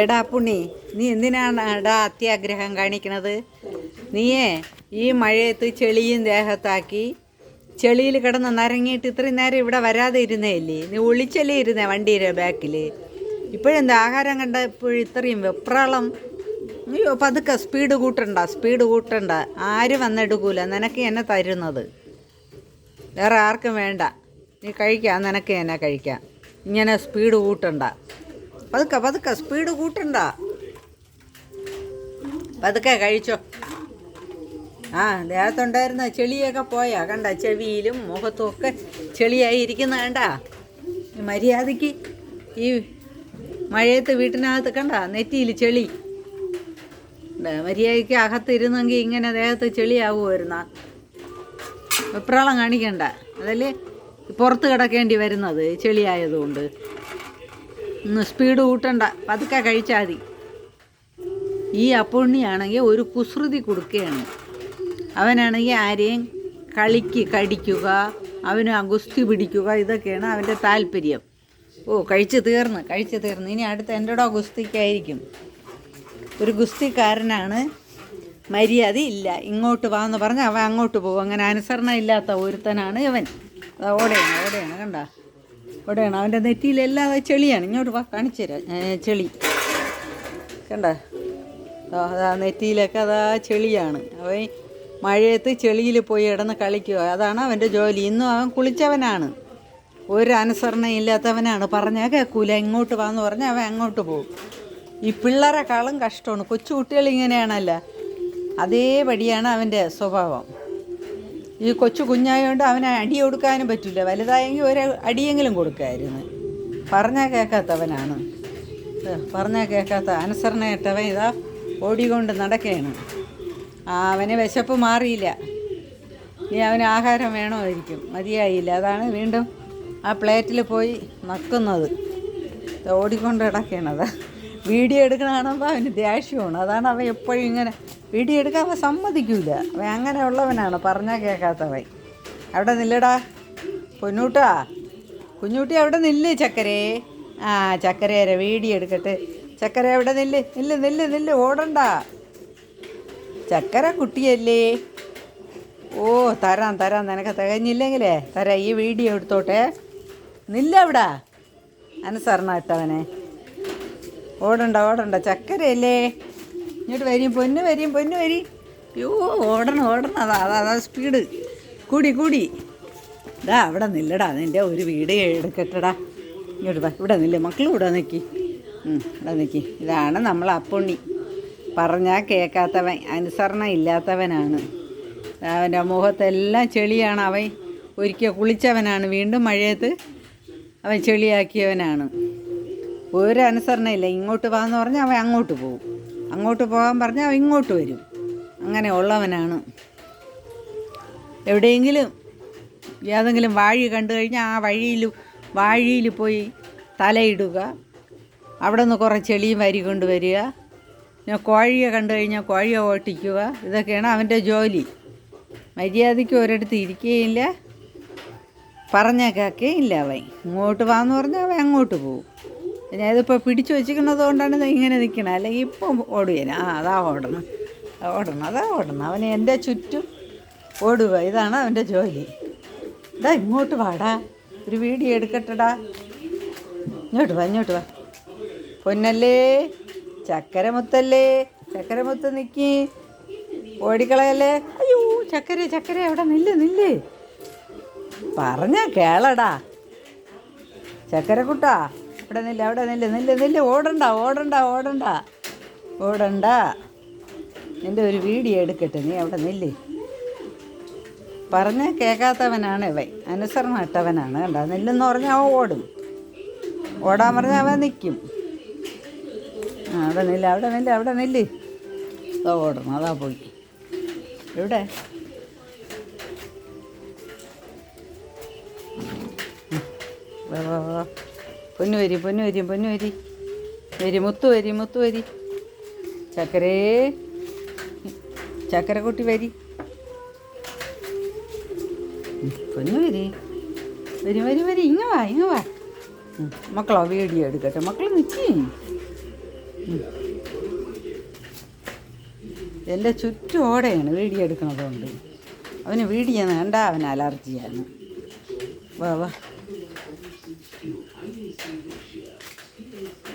എടാ പുണ്ണി നീ എന്തിനാണ് എടാ അത്യാഗ്രഹം കാണിക്കണത്? നീയേ ഈ മഴയത്ത് ചെളിയും ദേഹത്താക്കി ചെളിയിൽ കിടന്ന് നരങ്ങിയിട്ട് ഇത്രയും നേരം ഇവിടെ വരാതെ ഇരുന്നേല്ലേ നീ ഒളിച്ചല്ലേ ഇരുന്നേ വണ്ടിയുടെ ബാക്കിൽ ഇപ്പോഴെന്താ ആഹാരം കണ്ടപ്പോൾ ഇത്രയും വെപ്രാളം? അയ്യോ പതുക്കെ സ്പീഡ് കൂട്ടണ്ട സ്പീഡ് കൂട്ടണ്ട. ആര് വന്നെടുക്കൂല നിനക്ക് എന്നെ തരുന്നത്. വേറെ ആർക്കും വേണ്ട. നീ കഴിക്കാം നിനക്ക് എന്നെ കഴിക്കാം. ഇങ്ങനെ സ്പീഡ് കൂട്ടണ്ട. പതുക്കെ പതുക്കെ സ്പീഡ് കൂട്ടണ്ട. പതുക്കെ കഴിച്ചോ. ആ ദേഹത്തുണ്ടായിരുന്ന ചെളിയൊക്കെ പോയാ. കണ്ട ചെവിയിലും മുഖത്തും ഒക്കെ ചെളിയായി ഇരിക്കുന്ന കണ്ട. മര്യാദയ്ക്ക് ഈ മഴയത്ത് വീട്ടിനകത്ത് കണ്ട നെറ്റിയിൽ ചെളി. മര്യാദയ്ക്ക് അകത്തിരുന്നെങ്കിൽ ഇങ്ങനെ ദേഹത്ത് ചെളിയാവുമായിരുന്ന. വെപ്രാളം കാണിക്കണ്ട. അതല്ലേ? പുറത്ത് കിടക്കേണ്ടി വരുന്നത് ചെളിയായതുകൊണ്ട്. സ്പീഡ് കൂട്ടണ്ട. പതുക്കെ കഴിച്ചാൽ മതി. ഈ അപ്പുണ്ണിയാണെങ്കിൽ ഒരു കുസൃതി കൊടുക്കുകയാണ്. അവനാണെങ്കിൽ ആരെയും കളിക്ക് കടിക്കുക അവന് അഗുസ്തി പിടിക്കുക ഇതൊക്കെയാണ് അവന്റെ താല്പര്യം. ഓ കഴിച്ച് തീർന്ന് കഴിച്ച് തീർന്ന്. ഇനി അടുത്ത എന്റെടോ ഗുസ്തിക്കായിരിക്കും ഒരു ഗുസ്തിക്കാരനാണ്. മര്യാദ ഇല്ല. ഇങ്ങോട്ട് വാന്ന് പറഞ്ഞ് അവൻ അങ്ങോട്ട് പോകും. അങ്ങനെ അനുസരണ ഇല്ലാത്ത ഒരുത്തനാണ് ഇവൻ. അത് ഓടെയാണ് ഓടെയാണ് കണ്ട? ഓടെയാണ് അവന്റെ നെറ്റിയിലെല്ലാം ചെളിയാണ്. ഇങ്ങോട്ട് വാ കാണിച്ചു തരാം. ചെളി. കണ്ട? അതാ നെറ്റിയിലൊക്കെ അതാ ചെളിയാണ്. അവൻ മഴയത്ത് ചെളിയിൽ പോയി ഇടന്ന് കളിക്കുക. അതാണ് അവന്റെ ജോലി. ഇന്നും അവൻ കുളിച്ചവനാണ്. ഒരു അനുസരണ ഇല്ലാത്തവനാണ്. പറഞ്ഞാൽ കേൾക്കൂല ഇങ്ങോട്ട് വാന്ന് പറഞ്ഞാൽ അവൻ അങ്ങോട്ട് പോകും. ഈ പിള്ളേരെക്കാളും കഷ്ടമാണ്. കൊച്ചു കുട്ടികൾ ഇങ്ങനെയാണല്ല. അതേപടിയാണ് അവന്റെ സ്വഭാവം. ഈ കൊച്ചു കുഞ്ഞായതുകൊണ്ട് അവനെ അടി കൊടുക്കാനും പറ്റില്ല. വലുതായെങ്കിൽ ഒരു അടിയെങ്കിലും കൊടുക്കായിരുന്നു. പറഞ്ഞാൽ കേൾക്കാത്തവനാണ് പറഞ്ഞാൽ കേൾക്കാത്ത അനുസരണയിട്ടവൻ ഇതാ ഓടികൊണ്ട് നടക്കുകയാണ് അവന് വിശപ്പ് മാറിയില്ല. ഇനി അവന് ആഹാരം വേണമായിരിക്കും. മതിയായില്ല. അതാണ് വീണ്ടും ആ പ്ലേറ്റിൽ പോയി നക്കുന്നത് ഓടിക്കൊണ്ട് കിടക്കണത് വീഡിയോ എടുക്കണ അവന് ദേഷ്യമാണ്. അതാണ് അവൻ എപ്പോഴും ഇങ്ങനെ വീഡിയോ എടുക്കാൻ അവൻ സമ്മതിക്കൂല. അവൻ അങ്ങനെയുള്ളവനാണ് പറഞ്ഞാൽ കേൾക്കാത്തവൻ. അവിടെ നില്ലടാ. പൊന്നൂട്ടാ. കുഞ്ഞൂട്ടി അവിടെ നില്ല് ചക്കരേ. ആ ചക്കരേരെ വീഡിയോ എടുക്കട്ടെ. ചക്കര അവിടെ നില്ല്. നില്ല് നില്ല് നില്ല് ഓടണ്ട. ചക്കര കുട്ടിയല്ലേ? ഓ തരാം തരാം. നിനക്ക് തികഞ്ഞില്ലെങ്കിലേ തരാം ഈ വീഡിയോ എടുത്തോട്ടെ. നില്ല അവിടെ അനുസരണ ഇട്ടവനെ ഓടണ്ട ഓടണ്ട. ചക്കരയല്ലേ? ഇങ്ങോട്ട് വരും പൊന്ന് വരും പൊന്ന് വരി. യോ ഓടണം ഓടണം. അതാ അതാ അതാ സ്പീഡ് കൂടി കൂടി. ഇതാ അവിടെ നില്ലടാ. നിന്റെ ഒരു വീട് എടുക്കട്ടടാ. ഇങ്ങോട്ട് വാ. ഇവിടെ നില്ല. മക്കളും ഇവിടെ നിൽക്കി ഇവിടെ നിൽക്കി ഇതാണ് നമ്മൾ അപ്പുണ്ണി. പറഞ്ഞാൽ കേൾക്കാത്തവൻ അനുസരണ ഇല്ലാത്തവനാണ്. അവന്റെ മുഖത്തെല്ലാം ചെളിയാണ്. അവൻ ഒരിക്കൽ കുളിച്ചവനാണ്. വീണ്ടും മഴയത്ത് അവൻ ചെളിയാക്കിയവനാണ്. ഒരു അനുസരണയില്ല ഇങ്ങോട്ട് വാന്ന് പറഞ്ഞാൽ അവൻ അങ്ങോട്ട് പോകും അങ്ങോട്ട് പോകാൻ പറഞ്ഞാൽ അവൻ ഇങ്ങോട്ട് വരും. അങ്ങനെ ഉള്ളവനാണ്. എവിടെയെങ്കിലും ഏതെങ്കിലും വാഴി കണ്ടു കഴിഞ്ഞാൽ ആ വഴിയിൽ വാഴിയിൽ പോയി തലയിടുക. അവിടെ നിന്ന് കുറേ ചെളിയും വരി കൊണ്ടുവരിക. പിന്നെ കോഴിയെ കണ്ടു കഴിഞ്ഞാൽ കോഴിയെ ഓട്ടിക്കുക. ഇതൊക്കെയാണ് അവന്റെ ജോലി. മര്യാദയ്ക്ക് ഒരിടത്ത് ഇരിക്കുകയില്ല പറഞ്ഞാൽ കേൾക്കുകയില്ല അവൻ. ഇങ്ങോട്ട് വാന്ന് പറഞ്ഞാൽ അവൻ അങ്ങോട്ട് പോകും പിന്നെ ഇപ്പോൾ പിടിച്ചു വെച്ചിരിക്കുന്നത് കൊണ്ടാണ് ഇങ്ങനെ നിൽക്കണത് അല്ലെങ്കിൽ ഇപ്പം ഓടുകയാണ് ആ അതാ ഓടണം. ഓടണം അതാ ഓടണം. അവന് എന്റെ ചുറ്റും ഓടുക. ഇതാണ് അവന്റെ ജോലി. ഇതാ ഇങ്ങോട്ട് വാടാ. ഒരു വീഡിയോ എടുക്കട്ടടാ. ഇങ്ങോട്ട് വാ ഇങ്ങോട്ട് വാ. പൊന്നല്ലേ ചക്കരമുത്തല്ലേ ചക്കരമുത്ത് നിൽക്കി ഓടിക്കളയല്ലേ. അയ്യോ ചക്കര ചക്കര അവിടെ നില്ല് നില്ല്. പറഞ്ഞ കേളടാ. ചക്കരക്കുട്ടാ. അവിടെ നില്ല അവിടെ നില്ല നില്ല നില്ല ഓടണ്ട ഓടണ്ട ഓടണ്ട. ഓടണ്ട. എന്റെ ഒരു വീഡിയോ എടുക്കട്ടെ നീ അവിടെ നില്ലേ. പറഞ്ഞ് കേൾക്കാത്തവനാണ് ഇവൻ. അനുസരണമായിട്ടവനാണ് കണ്ട? നില്ലെന്ന് പറഞ്ഞാൽ അവൻ ഓടും. ഓടാൻ പറഞ്ഞാൽ അവൻ നിൽക്കും ആ അവിടെ നില്ല അവിടെ നില്ല അവിടെ നില്ല്. അതാ ഓടണം അതാ പോയി. എവിടെ? പൊന്നു വരി പൊന്നു വരി പൊന്നു വരി വരി മുത്തു വരി മുത്തു വരി ചക്കരേ. ചക്കരക്കുട്ടി വരി. പൊന്നു വരി വരി വരി. വരി ഇങ്ങ വാ ഇങ്ങ വാ. മക്കളോ വീഡിയോ എടുക്കട്ടെ. മക്കൾ നിൽക്കി എന്റെ ചുറ്റും ഓടെയാണ് വീഡിയോ എടുക്കണതുകൊണ്ട്. അവന് വീഡിയോ വേണ്ട അവന് അലർജിയാണ്. വാ വാ. You to see this year.